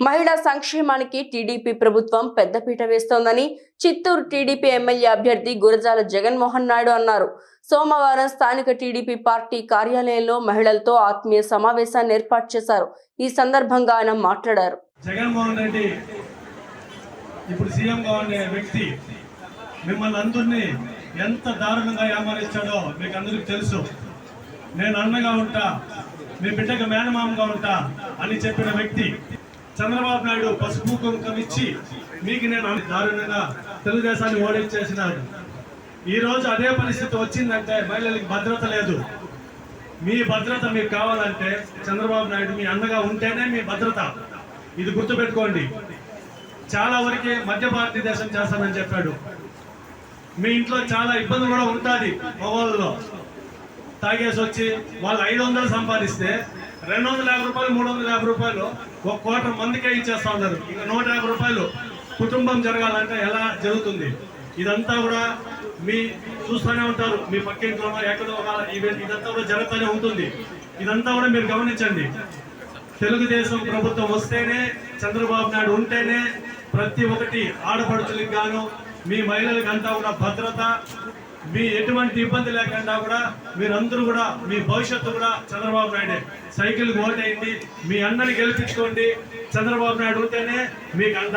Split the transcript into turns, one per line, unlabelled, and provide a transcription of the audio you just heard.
మహిళా సంక్షేమానికి టీడీపీ ప్రభుత్వం పెద్దపీట వేస్తోందని చిత్తూరు టీడీపీ ఎమ్మెల్యే అభ్యర్థి గురజాల జగన్మోహన్ నాయుడు అన్నారు. సోమవారం స్థానిక టీడీపీ పార్టీ కార్యాలయంలో మహిళలతో ఆత్మీయ సమావేశాన్ని ఏర్పాటు చేశారు. ఈ సందర్భంగా ఆయన మాట్లాడారు.
జగన్మోహన్ రెడ్డి ఇప్పుడు సీఎంగా ఉండే వ్యక్తి మిమ్మల్ని అందరినీ ఎంత దారుణంగా ఏమారిస్తాడో మీకు అందరికీ తెలుసు. నేను అన్నగా ఉంటా మీ బిడ్డకు మేనమామగా ఉంటా అని చెప్పిన వ్యక్తి చంద్రబాబు నాయుడు పసుపు కుంకం ఇచ్చి మీకు నేను దారుణంగా తెలుగుదేశాన్ని ఓడించేసినాడు ఈ రోజు అదే పరిస్థితి వచ్చిందంటే మహిళలకు భద్రత లేదు. మీ భద్రత మీకు కావాలంటే చంద్రబాబు నాయుడు మీ అన్నగా ఉంటేనే మీ భద్రత. ఇది గుర్తుపెట్టుకోండి. చాలా వరకే మధ్య భారతదేశం చేస్తానని చెప్పాడు. మీ ఇంట్లో చాలా ఇబ్బంది కూడా ఉంటుంది మగవాళ్ళలో. తాగేసి వచ్చి వాళ్ళు ఐదు వందలు సంపాదిస్తే రెండు వందల యాభై రూపాయలు మూడు వందల యాభై రూపాయలు ఒక కోట మందికే ఇచ్చేస్తా ఉన్నారు. ఇంకా నూట యాభై రూపాయలు కుటుంబం జరగాలంటే ఎలా జరుగుతుంది? ఇదంతా కూడా మీ చూస్తూనే ఉంటారు. మీ పక్కింట్లోనో ఎక్కడో ఒక ఇదంతా కూడా జరుగుతూనే ఉంటుంది. ఇదంతా కూడా మీరు గమనించండి. తెలుగుదేశం ప్రభుత్వం వస్తేనే చంద్రబాబు నాయుడు ఉంటేనే ప్రతి ఒక్కటి ఆడపడుచులకు గాను మీ మహిళలకంతా కూడా భద్రత మీ ఎటువంటి ఇబ్బంది లేకుండా కూడా మీరందరూ కూడా మీ భవిష్యత్తు కూడా చంద్రబాబు నాయుడే. సైకిల్ ఓటేయండి మీ అన్నని గెలిపించుకోండి చంద్రబాబు నాయుడు ఉంటేనే మీకు అండ